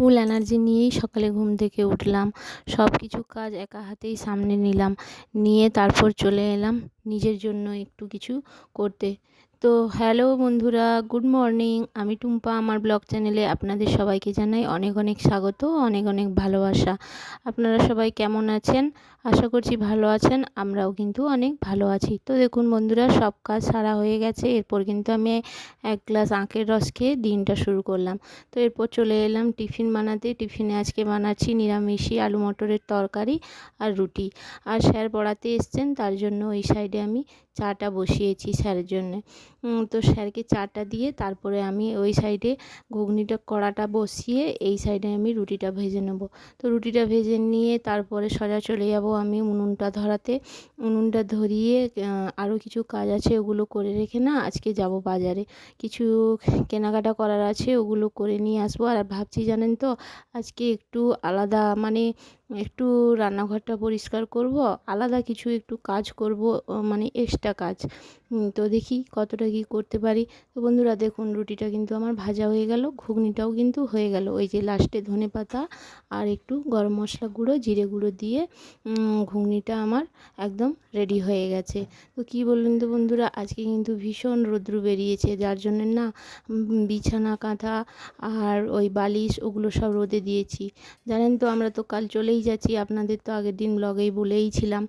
ফুল energy নিয়েই সকালে ঘুম থেকে উঠলাম। সব কিছু কাজ একা হাতেই সামনে নিলাম। নিয়ে তারপর চলে এলাম নিজের জন্য একটু কিছু করতে। তো হ্যালো বন্ধুরা, গুড মর্নিং। আমি টুম্পা, আমার ব্লগ চ্যানেলে আপনাদের সবাইকে জানাই অনেক অনেক স্বাগত, অনেক অনেক ভালোবাসা। আপনারা সবাই কেমন আছেন? আশা করছি ভালো আছেন, আমরাও কিন্তু অনেক ভালো আছি। তো দেখুন বন্ধুরা, সব কাজ সারা হয়ে গেছে, এরপর কিন্তু আমি এক গ্লাস আঁকের রস খেয়ে দিনটা শুরু করলাম। তো এরপর চলে এলাম টিফিন বানাতে। টিফিনে আজকে বানাচ্ছি নিরামিষি আলু মটরের তরকারি আর রুটি। আর স্যার পড়াতে এসছেন, তার জন্য ওই সাইডে আমি চাটা বসিয়েছি স্যারের জন্যে। তো স্যারকে চাটা দিয়ে তারপরে আমি ওই সাইডে ঘুগনিটা, কড়াটা বসিয়ে এই সাইডে আমি রুটিটা ভেজে নেব। তো রুটিটা ভেজে নিয়ে তারপরে সোজা চলে যাব আমি উনুনটা ধরাতে। উনুনটা ধরিয়ে আরও কিছু কাজ আছে ওগুলো করে রেখে না আজকে যাব বাজারে। কিছু কেনাকাটা করার আছে ওগুলো করে নিয়ে আসব। আর ভাবছি জানেন তো, আজকে একটু আলাদা মানে একটু রান্নাঘরটা পরিষ্কার করব, আলাদা কিছু একটু কাজ করব মানে এক্সট্রা কাজ। তো দেখি কতটা কি করতে পারি। তো বন্ধুরা দেখুন, রুটিটা কিন্তু আমার ভাজা হয়ে গেল, ঘুগনিটাও কিন্তু হয়ে গেল। ওই যে লাস্টে ধনে পাতা আর একটু গরম মশলা গুঁড়ো, জিরে গুঁড়ো দিয়ে ঘুগনিটা আমার একদম রেডি হয়ে গেছে। তো কি বললেন তো বন্ধুরা, আজকে কিন্তু ভীষণ রৌদ্র বেরিয়েছে, যার জন্য না বিছানা, কাঁথা আর ওই বালিশ, ওগুলো সব রোদে দিয়েছি। জানেন তো, আমরা তো কাল চলেই যাচ্ছি। আপনাদের তো আগের দিন ব্লগেই বলেইছিলাম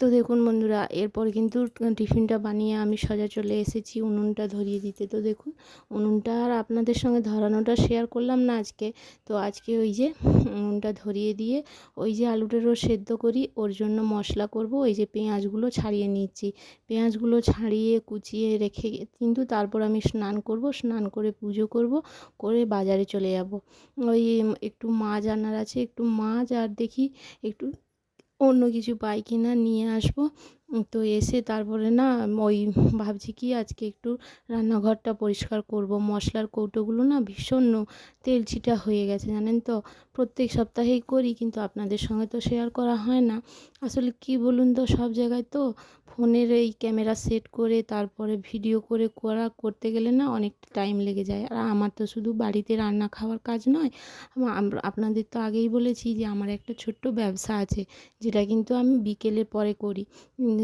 তো দেখুন বন্ধুরা, এরপর কিন্তু টিফিনটা বানিয়ে আমি সোজা চলে এসেছি উনুনটা ধরিয়ে দিতে। তো দেখুন, উনুনটা আর আপনাদের সঙ্গে ধরানোটা শেয়ার করলাম না আজকে। তো আজকে ওই যে উনুনটা ধরিয়ে দিয়ে ওই যে আলুটারও সেদ্ধ করি, ওর জন্য মশলা করব। ওই যে পেঁয়াজগুলো ছাড়িয়ে নিচ্ছি। পেঁয়াজগুলো ছাড়িয়ে কুচিয়ে রেখে কিন্তু তারপর আমি স্নান করব। স্নান করে পুজো করব, করে বাজারে চলে যাব। ওই একটু মাছ আনার আছে, একটু মাছ আর দেখি একটু অন্য কিছু পাই কি না নিয়ে আসব। তো এসে তারপরে না ওই ভাবছি কি আজকে একটু রান্নাঘরটা পরিষ্কার করব। মশলার কৌটোগুলো না ভীষণ তেল ছিটা হয়ে গেছে, জানেন তো? প্রত্যেক সপ্তাহেই করি কিন্তু আপনাদের সঙ্গে তো শেয়ার করা হয় না। আসলে কি বলুন তো সব জায়গায় তো ফোনের এই ক্যামেরা সেট করে, তারপরে ভিডিও করে করা করতে গেলে না অনেকটা টাইম লেগে যায়। আর আমার তো শুধু বাড়িতে রান্না খাওয়ার কাজ নয় আপনাদের তো আগেই বলেছি যে আমার একটা ছোট্ট ব্যবসা আছে, যেটা কিন্তু আমি বিকেলের পরে করি।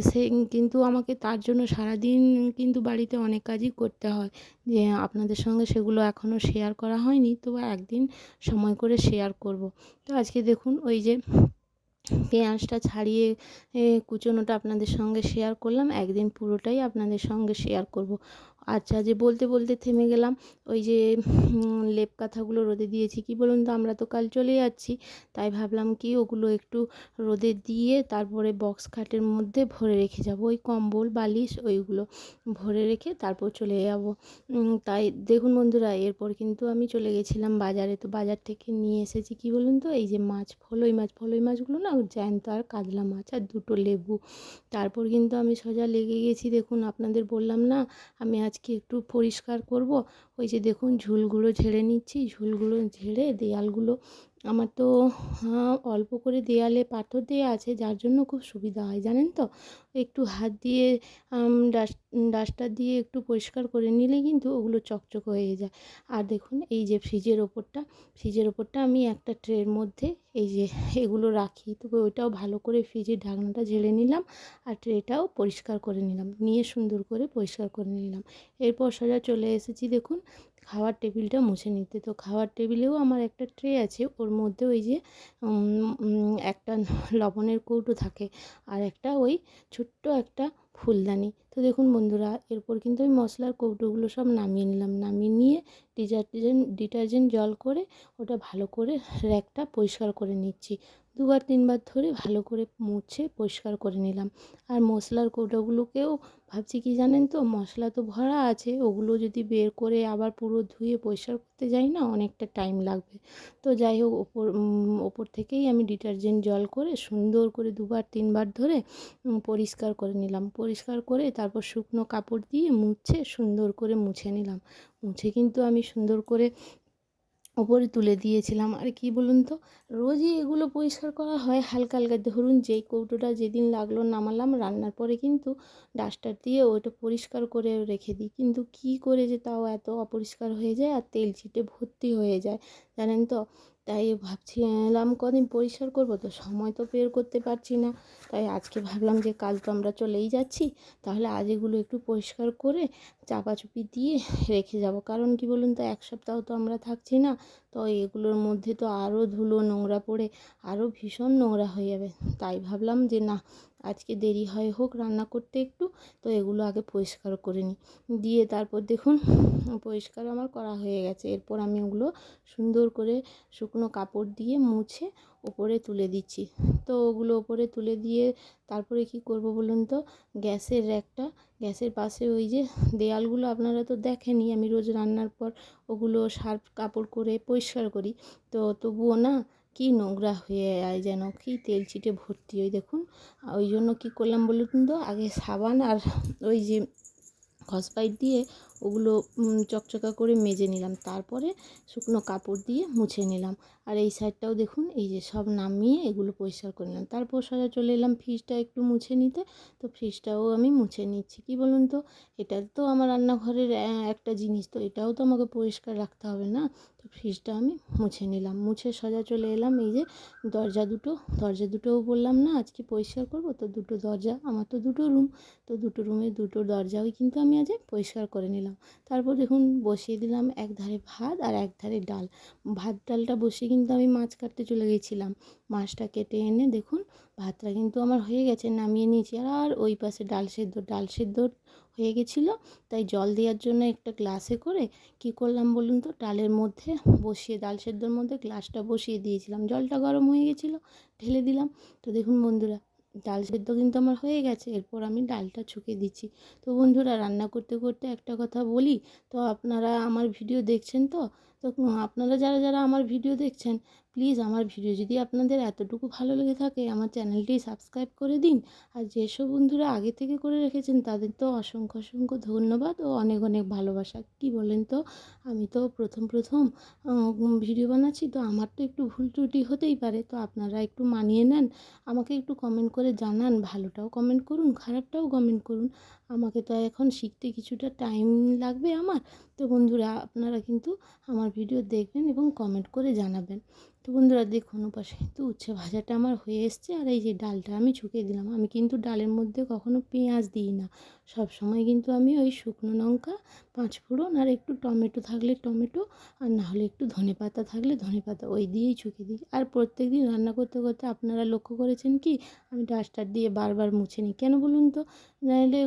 সে কিন্তু আমাকে তার জন্য সারাদিন কিন্তু বাড়িতে অনেক কাজই করতে হয়। যে আপনাদের সঙ্গে সেগুলো এখনও শেয়ার করা হয়নি, তো একদিন সময় করে শেয়ার করব। তো আজকে দেখুন, ওই যে পেঁয়াজটা ছাড়িয়ে কুচোনোটা আপনাদের সঙ্গে শেয়ার করলাম, একদিন পুরোটাই আপনাদের সঙ্গে শেয়ার করব। আচ্ছা যে বলতে বলতে থেমে গেলাম। ওই যে লেপ কাঁথাগুলো রোদে দিয়েছি। কি বলুন তো, আমরা তো কাল চলে যাচ্ছি। তাই ভাবলাম কি, ওগুলো একটু রোদে দিয়ে তারপরে বক্স খাটের মধ্যে ভরে রেখে যাব। ওই কম্বল, বালিশ, ওইগুলো ভরে রেখে তারপর চলে যাব। তাই দেখুন বন্ধুরা, এরপর কিন্তু আমি চলে গেছিলাম বাজারে। তো বাজার থেকে নিয়ে এসেছি কি বলুন তো, এই যে মাছ, ফলই মাছ। ফলই মাছগুলো না, জ্যান্ত আর কাতলা মাছ আর দুটো লেবু। তারপর কিন্তু আমি সোজা লেগে গেছি। দেখুন, আপনাদের বললাম না, আমি আজ আজকে একটু পরিষ্কার করব। ওই যে দেখুন ঝুলগুলো ঝেড়ে নিচ্ছি। ঝুলগুলো ঝেড়ে দেয়ালগুলো আমার তো অল্প করে দেয়ালে পাথর দেওয়া আছে, যার জন্য খুব সুবিধা হয়, জানেন তো? একটু হাত দিয়ে ডাস্টার দিয়ে একটু পরিষ্কার করে নিলে কিন্তু ওগুলো চকচক হয়ে যায়। আর দেখুন, এই যে ফ্রিজের ওপরটা ফ্রিজের ওপরটা আমি একটা ট্রের মধ্যে, এই যে এগুলো রাখি, তো ওইটাও ভালো করে ফ্রিজের ঢাকনাটা ঝেড়ে নিলাম, আর ট্রেটাও পরিষ্কার করে নিলাম, নিয়ে সুন্দর করে পরিষ্কার করে নিলাম। এরপর সোজা চলে এসেছি, দেখুন খাওয়ার টেবিলটা মুছে নিতে। তো খাওয়ার টেবিলেও আমার একটা ট্রে আছে, ওর মধ্যে ওই যে একটা লবণের কৌটো থাকে আর একটা ওই ছোট্ট একটা ফুলদানি। তো দেখুন বন্ধুরা, এরপর কিন্তু ওই মশলার কৌটোগুলো সব নামিয়ে নিলাম। নামিয়ে নিয়ে ডিটারজেন্ট ডিটারজেন্ট জল করে ওটা ভালো করে র্যাকটা পরিষ্কার করে নিচ্ছি। দুবার, তিনবার ধরে ভালো করে মুছে পরিষ্কার করে নিলাম। আর মশলার কৌটোগুলোকেও ভাবছি কি জানেন তো, মশলা তো ভরা আছে, ওগুলো যদি বের করে আবার পুরো ধুয়ে পরিষ্কার করতে যাই না, অনেকটা টাইম লাগবে। তো যাই হোক, ওপর ওপর থেকেই আমি ডিটারজেন্ট জল করে সুন্দর করে দুবার, তিনবার ধরে পরিষ্কার করে নিলাম। পরিষ্কার করে তারপর শুকনো কাপড় দিয়ে মুছে সুন্দর করে মুছে নিলাম। মুছে কিন্তু আমি সুন্দর করে ওপরে তুলে দিয়েছিলাম। আর কি বলুন তো, রোজই এগুলো পরিষ্কার করা হয় হালকা হালকা। ধরুন যেই কৌটোটা যেদিন লাগল নামালাম, রান্নার পরে কিন্তু ডাস্টার দিয়ে ওটা পরিষ্কার করে রেখে দিই। কিন্তু কি করে যে তাও এত অপরিষ্কার হয়ে যায় আর তেল ছিটে ভর্তি হয়ে যায়, জানেন তো? তাই ভাবছিলাম কদিন পরিষ্কার করব, তো সময় তো বের করতে পারছি না। তাই আজকে ভাবলাম যে কাল তো আমরা চলেই যাচ্ছি, তাহলে আজ এগুলো একটু পরিষ্কার করে চাপাচুপি দিয়ে রেখে যাব। কারণ কি বলুন তো, এক সপ্তাহ তো আমরা থাকছি না তো এগুলোর মধ্যে তো আরও ধুলো নোংরা পড়ে আরও ভীষণ নোংরা হয়ে যাবে। তাই ভাবলাম যে না, আজকে দেরি হয় হোক, রান্না করতে একটু, তো এগুলো আগে পরিষ্কার করে নিই। দিয়ে তারপর দেখুন, পরিষ্কার আমার করা হয়ে গেছে। এরপর আমি ওগুলো সুন্দর করে শুকনো কাপড় দিয়ে মুছে ওপরে তুলে দিচ্ছি। তো ওগুলো ওপরে তুলে দিয়ে তারপরে কি করব বলুন তো? গ্যাসের র্যাকটা গ্যাসের পাশে ওই যে দেয়ালগুলো আপনারা তো দেখেনি আমি রোজ রান্নার পর ওগুলো সার্ফ কাপড় করে পরিষ্কার করি। তো তবুও না কি নোংরা হয়ে যায় যেন, কি তেল চিটে ভর্তি। ওই দেখুন, ওই জন্য কী করলাম বলুন তো, আগে সাবান আর ওই যে স্কচব্রাইট দিয়ে ওগুলো চকচকা করে মেজে নিলাম। তারপরে শুকনো কাপড় দিয়ে মুছে নিলাম। আর এই সাইডটাও দেখুন, এই যে সব নামিয়ে এগুলো পরিষ্কার করে নিলাম। তারপর সোজা চলে এলাম ফ্রিজটা একটু মুছে নিতে। তো ফ্রিজটাও আমি মুছে নিচ্ছি। কি বলুন তো? এটা তো আমার রান্নাঘরের একটা জিনিস। তো এটাও তো আমাকে পরিষ্কার রাখতে হবে না? তো ফ্রিজটা আমি মুছে নিলাম। মুছে সোজা চলে এলাম এই যে দরজা দুটো। দরজা দুটোও বললাম না, আজকে পরিষ্কার করব। তো দুটো দরজা, আমার তো দুটো রুম। তো দুটো রুমে দুটো দরজাও কিন্তু আমি আজ পরিষ্কার করে নিলাম। তারপর দেখুন বসিয়ে দিলাম এক ধারে ভাত আর এক ধারে ডাল। ভাত ডালটা বসিয়ে কিন্তু আমি মাছ কাটতে চলে গেছিলাম। মাছটা কেটে এনে দেখুন ভাতটা কিন্তু আমার হয়ে গেছে, নামিয়ে নিয়েছি। আর ওই পাশে ডাল সেদ্ধ ডাল সেদ্ধ হয়ে গেছিল। তাই জল দেওয়ার জন্য একটা গ্লাসে করে কি করলাম বলুন তো? ডালের মধ্যে বসিয়ে, ডাল সেদ্ধর মধ্যে গ্লাসটা বসিয়ে দিয়েছিলাম। জলটা গরম হয়ে গেছিল, ঢেলে দিলাম। তো দেখুন বন্ধুরা ডাল সেদ্ধ কিন্তু আমার হয়ে গেছে, এরপর আমি ডালটা ছুঁকে দিচ্ছি। তো বন্ধুরা, রান্না করতে করতে একটা কথা বলি, তো আপনারা আমার ভিডিও দেখছেন তো? তো আপনারা যারা যারা আমার ভিডিও দেখছেন প্লিজ আমার ভিডিও যদি আপনাদের এতটুকু ভালো লেগে থাকে, আমার চ্যানেলটি সাবস্ক্রাইব করে দিন। আর যেসব বন্ধুরা আগে থেকে করে রেখেছেন, তাদের তো অসংখ্য অসংখ্য ধন্যবাদ ও অনেক অনেক ভালোবাসা। কি বলেন তো? আমি তো প্রথম প্রথম ভিডিও বানাচ্ছি, তো আমার তো একটু ভুল ত্রুটি হতেই পারে। তো আপনারা একটু মানিয়ে নেন, আমাকে একটু কমেন্ট করে জানান, ভালোটাও কমেন্ট করুন, খারাপটাও কমেন্ট করুন। আমাকে তো এখন শিখতে কিছুটা টাইম লাগবে আমার। তো বন্ধুরা, আপনারা কিন্তু আমার ভিডিও দেখবেন এবং কমেন্ট করে জানাবেন। তো বন্ধুরা দেখুন ওপাশে তো উচ্ছে ভাজাটা আমার হয়ে এসছে। আর এই যে ডালটা আমি ছুকিয়ে দিলাম। আমি কিন্তু ডালের মধ্যে কখনো পেঁয়াজ দিই না। সব সময় কিন্তু আমি ওই শুকনো লঙ্কা, পাঁচ ফোড়ন আর একটু টমেটো থাকলে টমেটো আর না হলে একটু ধনে পাতা থাকলে ধনে পাতা ওই দিয়েই ছুকে দিই। আর প্রত্যেক দিন রান্না করতে করতে আপনারা লক্ষ্য করেছেন কি? আমি ডাস্টার দিয়ে বারবার মুছে নিই। কেন বলুন তো? নাহলে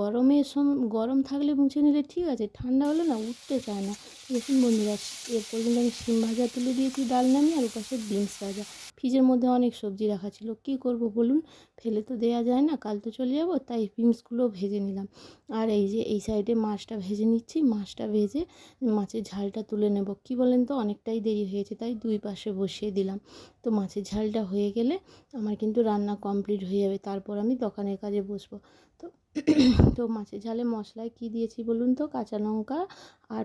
গরমের সম, গরম থাকলে মুছে নিলে ঠিক আছে, ঠান্ডা হলে না উঠতে চায় না। দেখুন বন্ধুরা, এরপর কিন্তু আমি শিম ভাজা তুলে দিয়েছি, ডাল নামিয়ে আর ওপাশে বিনস ভাজা। ফ্রিজের মধ্যে অনেক সবজি রাখা ছিল। কি করব বলুন? ফেলে তো দেয়া যায় না, কাল তো চলে যাব, তাই বিনসগুলো ভেজে নিলাম। আর এই যে, এই সাইডে মাছটা ভেজে নিচ্ছি। মাছটা ভেজে মাছের ঝালটা তুলে নেব। কি বলেন তো? অনেকটাই দেরি হয়েছে, তাই দুই পাশে বসিয়ে দিলাম। তো মাছের ঝালটা হয়ে গেলে আমার কিন্তু রান্না কমপ্লিট হয়ে যাবে। তারপর আমি দোকানের কাজে বসবো। তো? তো মাছের ঝালে মশলায় কী দিয়েছি বলুন তো? কাঁচা লঙ্কা আর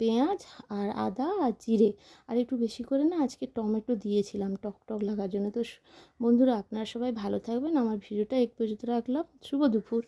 পেঁয়াজ আর আদা আর জিরে। আর একটু বেশি করে না আজকে টমেটো দিয়েছিলাম, টক টক লাগার জন্য। তো বন্ধুরা আপনারা সবাই ভালো থাকবেন। আমার ভিডিওটা এক পর্যন্ত রাখলাম। শুভ দুপুর।